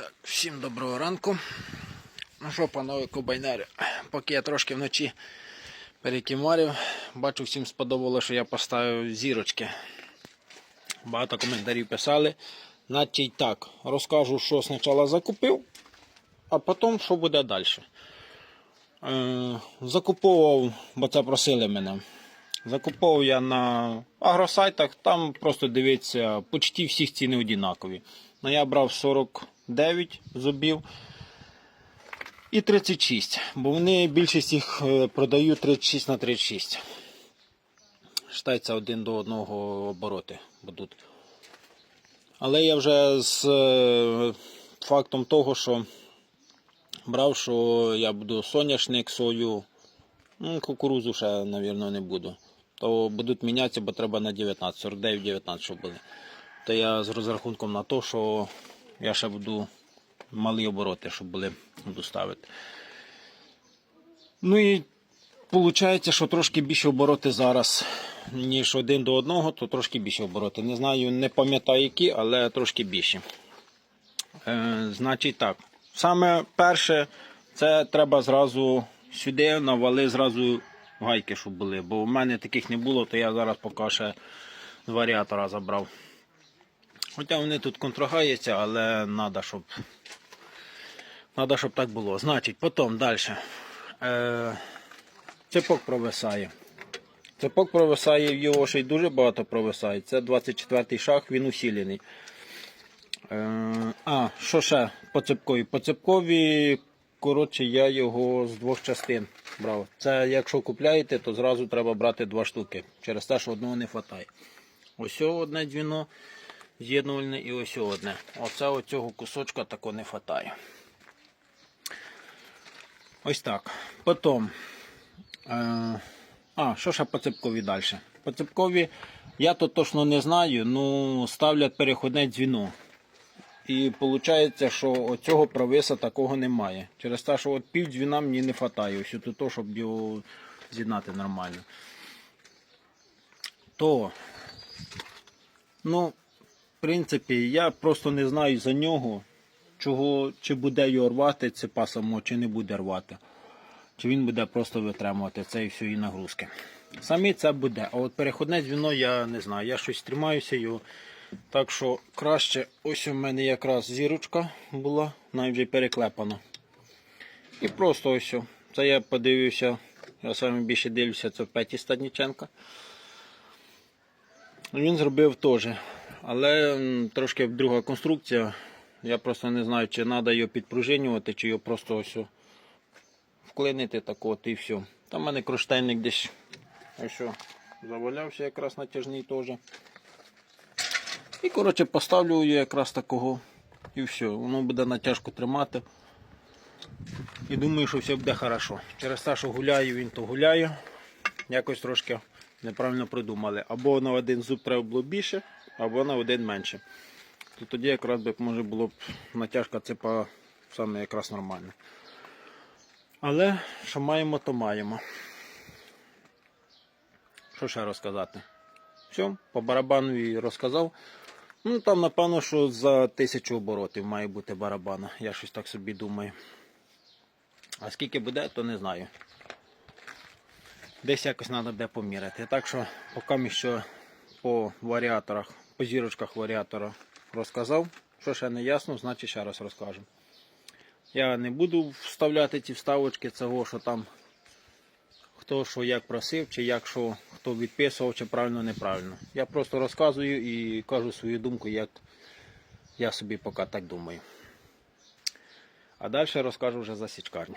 Так, всім доброго ранку. Ну що, панове комбайнери, поки я трошки вночі перекимарив, бачу, всім сподобалося, що я поставив зірочки. Багато коментарів писали. Значить так, розкажу, що спочатку закупив, а потім що буде далі. Е, закуповував, бо це просили мене. Закуповував я на агросайтах, там просто дивіться, почти всіх ціни однакові. Ну, я брав 49 зубів і 36, бо вони більшість їх е, продають 36 на 36. Штається один до одного обороти будуть. Але я вже з е, фактом того, що брав, що я буду соняшник, сою, ну, кукурузу ще, мабуть, не буду. То будуть мінятися, бо треба на 19, 49-19, щоб були. То я з розрахунком на те, що я ще буду малі обороти, щоб були буду. Ну і виходить, що трошки більше обороти зараз, ніж один до одного, то трошки більше обороти. Не знаю, не пам'ятаю які, але трошки більше. Е, значить так. Саме перше, це треба зразу сюди навали зразу гайки, щоб були. Бо в мене таких не було, то я зараз поки ще з варіатора забрав. Хоча вони тут контрагаються, але треба, щоб, надо, щоб так було. Значить, потім далі. Е, цепок провисає. Цепок провисає, в його ще й дуже багато провисає. Це 24-й шаг, він усілений. Е, а, що ще по цепкові? По цепкові, коротше, я його з двох частин брав. Це якщо купляєте, то зразу треба брати два штуки. Через те, що одного не вистачає. Ось одне дзвіно з'єднувальне і ось одне. Оце оцього кусочка тако не вистачає. Ось так. Потім. Е, а, що ще по цепкові далі? По цепкові я то точно не знаю, ну ставлять переходне дзвіно. І виходить, що оцього провиса такого немає. Через те, що от пів дзвіна мені не вистачає, ось тут, то, щоб його з'єднати нормально. То, ну, в принципі, я просто не знаю за нього, чого, чи буде його рвати цепа само, чи не буде рвати. Чи він буде просто витримувати це і всі нагрузки. Самі це буде. А от переходне дзвіно я не знаю. Я щось тримаюся його. Так що краще, ось у мене якраз зірочка була, навіть вже переклепана. І просто ось. Це я подивився, я саме більше дивлюся, це Петі Стадніченка. Він зробив теж. Але трошки друга конструкція. Я просто не знаю, чи треба його підпружинювати, чи його просто ось вклинити так от і все. Там в мене кронштейник десь ось завалявся якраз натяжний теж. І коротше поставлю його якраз такого і все. Воно буде натяжку тримати. І думаю, що все буде хорошо. Через те, що гуляє він, то гуляє. Якось трошки неправильно придумали. Або на один зуб треба було більше, або на один менше. То тоді якраз би може було б натяжка цепа саме якраз нормальна. Але що маємо, то маємо. Що ще розказати? Все, по барабану і розказав. Ну там, напевно, що за тисячу оборотів має бути барабана. Я щось так собі думаю. А скільки буде, то не знаю. Десь якось треба буде поміряти. Так що, поки що по варіаторах, по зірочках варіатора розказав. Що ще не ясно, значить ще раз розкажу. Я не буду вставляти ці вставочки цього, що там хто що як просив, чи як що хто відписував, чи правильно, неправильно. Я просто розказую і кажу свою думку, як я собі поки так думаю. А далі розкажу вже за січкарню.